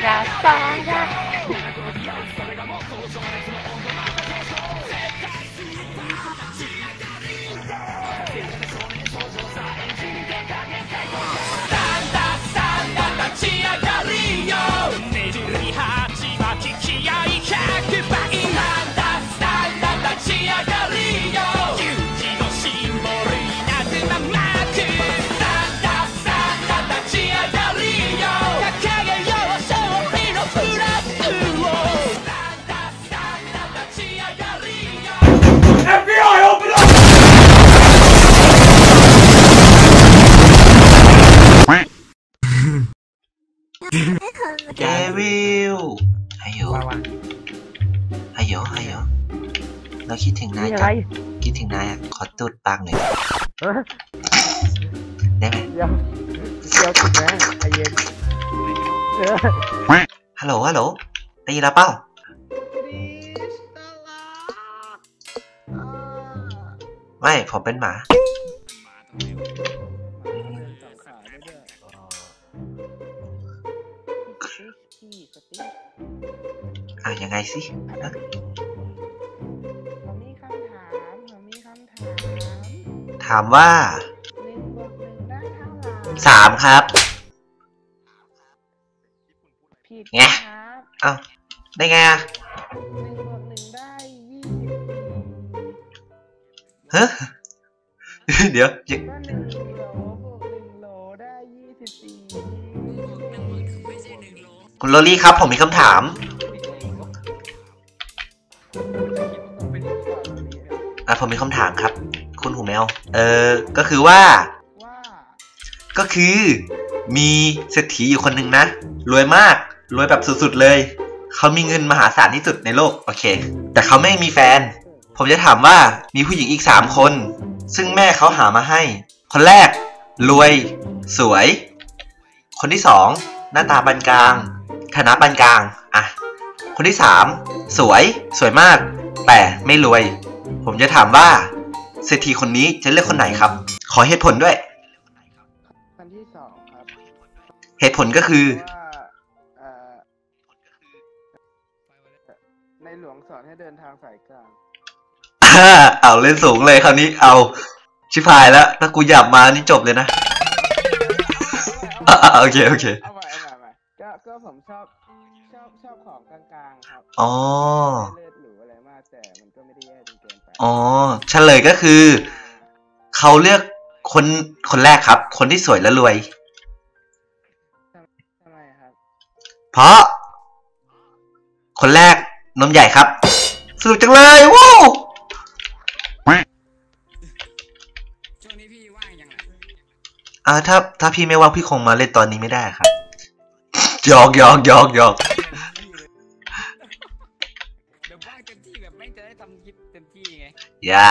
para, para. เดวิลฮัลโหลว่าว่าฮัลโหลฮัลโหลเราคิดถึงนายมีอะจัไรงคิดถึงนายอะขอตูดปังหน่อยเออได้ไหมเดี๋ยวเดี๋ยวถึงนะใจเย็นเออฮัลโหลฮัลโหลได้ยินแล้วเปล่าไม่ ผมเป็นหมา ยังไงสิฮะผมมีคำถามผมมีคำถามถามว่าหนึ่งบวกหนึ่งได้เท่าไหร่สามครับผิดไงครับเอ้าได้ไงอะหนึ่งบวกหนึ่งได้ยี่สิบสี่ฮะเดี๋ยวยังก็หนึ่งโหลบวกหนึ่งโหลได้ยี่สิบสี่ คุณโรลี่ครับ ผมมีคำถาม อะผมมีคำถามครับ คุณหูแมว เออ ก็คือว่าวาก็คือมีเศรษฐีอยู่คนหนึ่งนะ รวยมาก รวยแบบสุดๆเลย เขามีเงินมหาศาลที่สุดในโลก โอเค แต่เขาไม่มีแฟน ผมจะถามว่ามีผู้หญิงอีกสามคน ซึ่งแม่เขาหามาให้ คนแรก รวย สวย คนที่สองหน้าตาปานกลาง ฐานะปานกลาง อะ คนที่สามสวย สวยมาก แต่ไม่รวย ผมจะถามว่าเศรษฐีคนนี้จะเลือกคนไหนครับ ขอเหตุผลด้วย คนที่สองครับเหตุผลก็คือว่าเอ่อในหลวงสอนให้เดินทางสายกลางเอาเล่นสูงเลยคราวนี้เอา ชิพายแล้ว ถ้ากูหยับมานี่จบเลยนะอะอะโอเคโอเคเอาใหม่เอาใหม่เอาใหม่ก็ก็ผมชอบชอบชอบของกลางๆครับอ๋อไม่ได้เลิศหรูอะไร อ๋อเฉลยก็คือ เขาเลือกคนคนแรกครับ คนที่สวยและรวย ทำไมครับเพราะ คนแรกนมใหญ่ครับ สนุกจังเลยว้าวช่วงนี้พี่ว่างยังไงอ่าถ้าถ้าพี่ไม่ว่างพี่คงมาเล่นตอนนี้ไม่ได้ครับหยอกหยอกหยอกหยอก เต็มที่ไงอย่า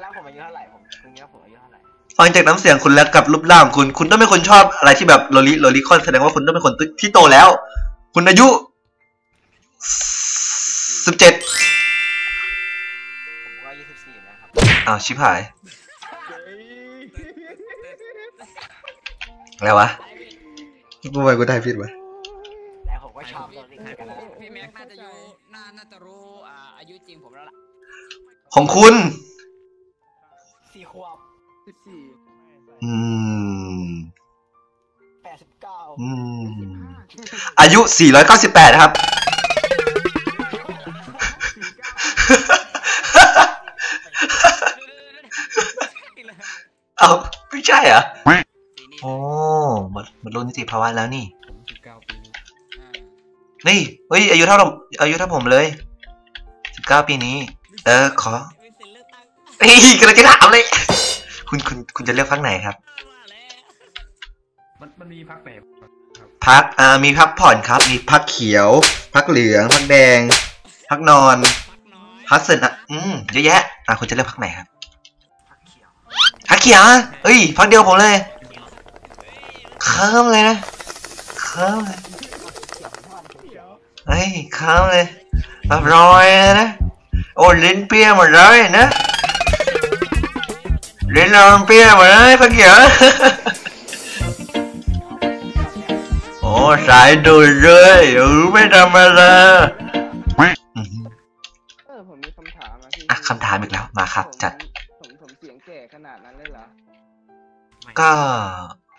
แล้วผมอายุเท่าไหร่ผมคุณเนี้ยผมอายุเท่าไหร่ฟังจากน้ำเสียงคุณแล้วกับรูปร่างคุณ คุณต้องเป็นคนชอบอะไรที่แบบโลลิโลลิคอนแสดงว่าคุณต้องเป็นคนที่โตแล้ว คุณอายุสิบเจ็ดผมก็ยี่สิบสี่นะครับอ้าวชิบหายอะไรวะกูไปกูได้ผิดวะแต่ผมก็ชอบตัวนี้เหมือนกันนะพี่แม็กน่าจะอยู่น่าน่าจะรู้อ่าอายุจริงผมแล้วล่ะ ของคุณ สี่ขวบสิบสี่อืม แปดสิบเก้าอืม อายุ 498 ครับ เอาไม่ใช่เหรอปีนี้โอ้มันมันรุ่นนิติภาวะแล้วนี่ผมสิบเก้าปีอ่านี่ เฮ้ย อายุเท่าผมอายุเท่าผมเลย 19 ปีนี้ เออขอมีสิทธิ์เลือกตั้งเฮ้ยกำลังจะถามเลย คุณคุณคุณจะเลือกพักไหนครับว่าแล้วมันมันมีพักไหนพักอ่ามีพักผ่อนครับ มีพักเขียว พักเหลืองพักแดง พักนอน พักน้อยพักเสร็จอะอืมเยอะแยะอะคุณจะเลือกพักไหนครับพักเขียวอะเอ้ยพักเดียวผมเลยเคิร์มเลยนะเคิร์มเลยเฮ้ยเคิร์มเลยแบบรอยเลยนะ โอ้ลิ้นเปรี้ยวหมดเลยนะลิ้นเราเปรี้ยวหมดเลยพักเขียวโอ้สายดูดเลยเออไม่ธรรมดาอือหือเออผมมีคำถามอะพี่อะคำถามอีกแล้วมาครับ จัด ผมผมเสียงแก่ขนาดนั้นเลยเหรอ ก็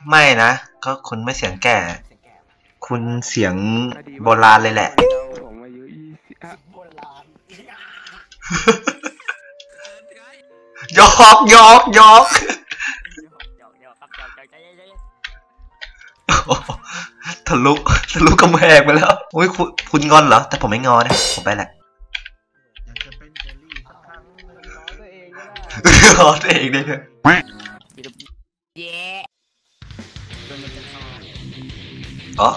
ไม่นะ ก็คุณไม่เสียงแก่ คุณเสียงโบราณเลยแหละ ผมอายุยี่สิบอะ ยอกยอกยอกโอ้โหทะลุทะลุกำแพงไปแล้วอุ้ยคุณคุณงอนเหรอ แต่ผมไม่งอนะผมไปแหละน้องตัวเองก็ได้งอตัวเองได้ด้วยอ๋อ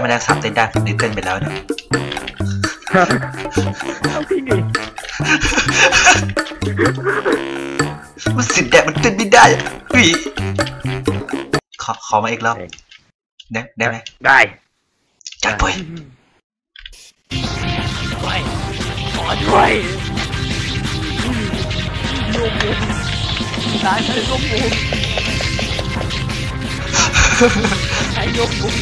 าถ้าไม่ได้สับเต้นได้ผมนี่เต้นไปแล้วนะพี่ดิมันสิแดกมันเต้นไม่ได้อะพี่ขอขอมาอีกรอบได้ได้ไหมได้จัดไปขอช่วยลูกมุมตายใช้ลูกมุมใช้ลูกมุม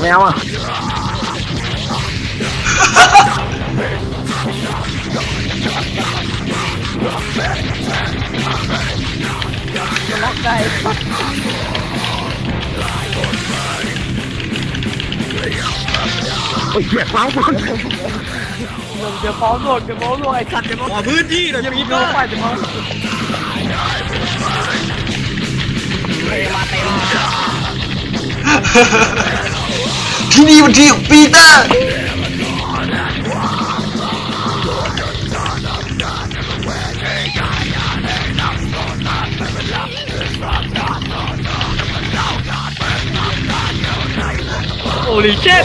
ไม่ โอ้ยเหี้ยฟ้าบนเดี๋ยวฟ้าโดนเดี๋ยวฟ้าโดนไอ้สัตว์เดี๋ยวฟ้าพื้นที่เดี๋ยวจะมีโดนไปเดี๋ยวฟ้าที่นี่มันที่ของปีเตอร์โอ้ลิเช็ด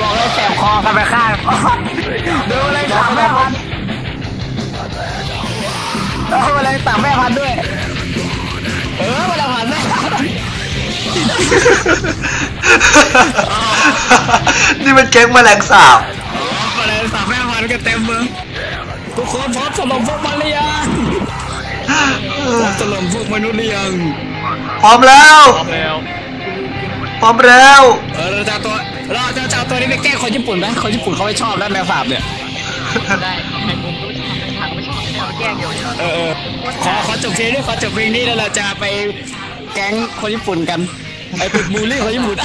บอกเลยแสบคอกันไปข้างดูอะไรสามแม่พันดูอะไรสามแม่พันด้วย เออเวลาผ่านแม่นี่มันแก๊งแมลงสาบอะไรสามแม่พันกันเต็มเมืองทุกคนพร้อมถล่มพวกมันหรือยังพร้อมถล่มพวกมนุษย์หรือยังพร้อมแล้วแล้ว ร้อมแล้วเออเราจะเอาตัวเราจะเอาตัวนี้ไปแกล้งคนญี่ปุ่นไหมคนญี่ปุ่นเขาไม่ชอบแล้วแมวสาบเนี่ยได้ไอ้ผมก็ไม่ชอบไม่ทางไม่ชอบไม่เอาแกล้งเดียวเออเออขอขอจบเพลงนี้ขอจบเพลงนี้แล้วเราจะไปแก๊งคนญี่ปุ่นกันไอ้เป็นบูลลี่คนญี่ปุ่น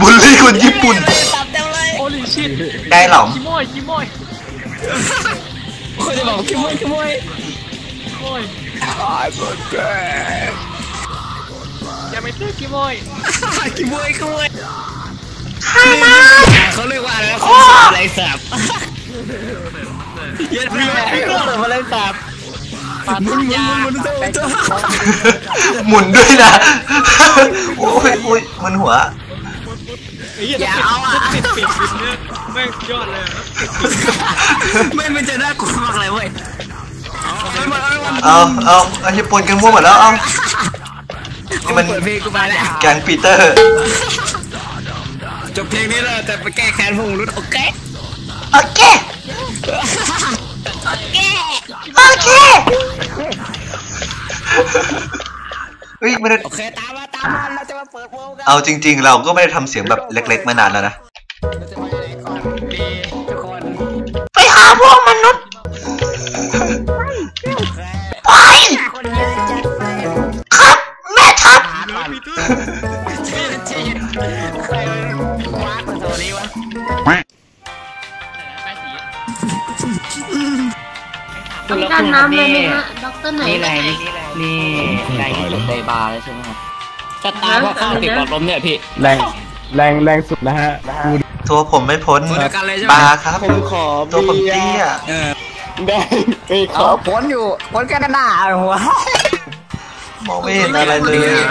บุลลี่คนญี่ปุ่นตับเต็มเลยโอลิชิตได้หรอกิโมยกิโมยคนจะบอกขโมยขโมยกิโมยไอ้เบิร์ดแก อย่าไปซื้อกิโมยขโมยขโมยเขาเรียกว่าอะไรนะคนสาบอะไรสาบเย็นพี่คนสาบอะไรสาบมุนมุนมุนมุนตัวหมุนด้วยนะโอ้ยโอ้ยมันหัวอย่าเอาอะปิดปิดปิดเนี่ยแม่งยอดเลยอะไม่มันจะน่ากลัวมากเลยเว้ยเอามาเอามาเอาเอาเอาญี่ปุ่นกันมั่วหมดแล้วเอา นี่มันเปิดเพลงกูไปแล้วแก๊งปีเตอร์ จบเพลงนี้แล้วแต่ไปแก้แค้นพวกมนุษย์โอเคโอเคโอเคเฮ้ยมันโอเคตามมาตามมันเราจะมาเปิดโปงกันเอาจริง ๆ เราก็ไม่ได้ทำเสียงแบบเล็ก ๆ มานานแล้วนะเราจะไปไหนก่อนดีทุกคนไปหาพวกมนุษย์ ต้องการน้ำเลยไหมฮะด็อกเตอร์ไหนนี่แรงนี่แรงที่สุดในบาร์เลยใช่ไหมครับจะตายเพราะข้าวติดหลอดลมเนี่ยพี่แรงแรงแรงสุดนะฮะตัวผมไม่พ้นคนเดียวกันเลยใช่ไหมบาร์ครับผมขอตัวผมเตี้ยเออได้ไปขเอาอผลอยู่ผลกันหน้าหัวมองไม่เห็นอะไรเลย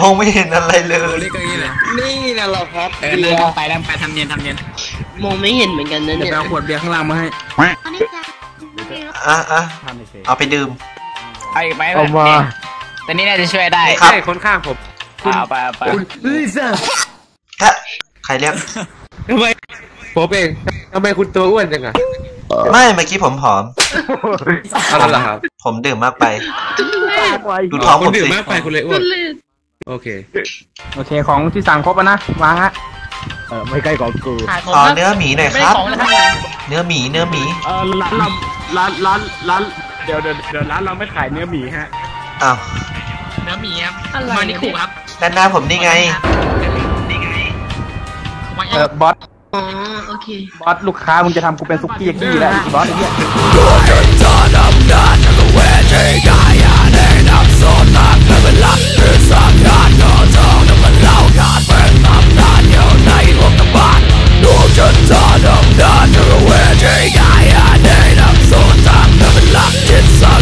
มองไม่เห็นอะไรเลเออยเรียกอย่างนี้เลย นี่นะเราครับเออนั่งไปนั่งไปทำเนียนทำเนียนมองไม่เห็นเหมือนกันนะเดี๋ยวเนี่ยไปเอาขวดเบียร์ข้างล่างมาให้ อันนี้จ้ะอะอะเอาไปดื่มเอาอีกไหมเอามาแต่นี่น่าจะช่วยได้ครับคนข้างผมเอาไปเอาไปลิซ่าถ้าใครเรียกทำไมผมเองทำไมคุณตัวอ้วนจังอะไม่เมื่อกี้ผมผอมอะไรล่ะครับ ผมดื่มมากไปดูท้องผมดื่มสิมากไปคุณเลยอ้วนโอเค โอเคของที่สั่งครบแล้วนะวางฮะเออไม่ใกล้ของกูขายของขอครับเนื้อหมีหน่อยไม่คได้รับของเลยครับ เนื้อหมีเนื้อหมีเออร้านเร้านร้านร้านเดี๋ยวเดี๋ยวเดี๋ยวร้านเราไม่ขายเนื้อหมีฮะอ้าวเนื้อหมีครับอะไมานิคุครับด้านหน้าผมนี่ไงเออบอสอ๋อโอเคบอสลูกค้ามึงจะทำกูเป็นซุกี้ยากี้แล้วบอสไอ้เหี้ยนจะดำดานเธอเวทีกาย locked inside.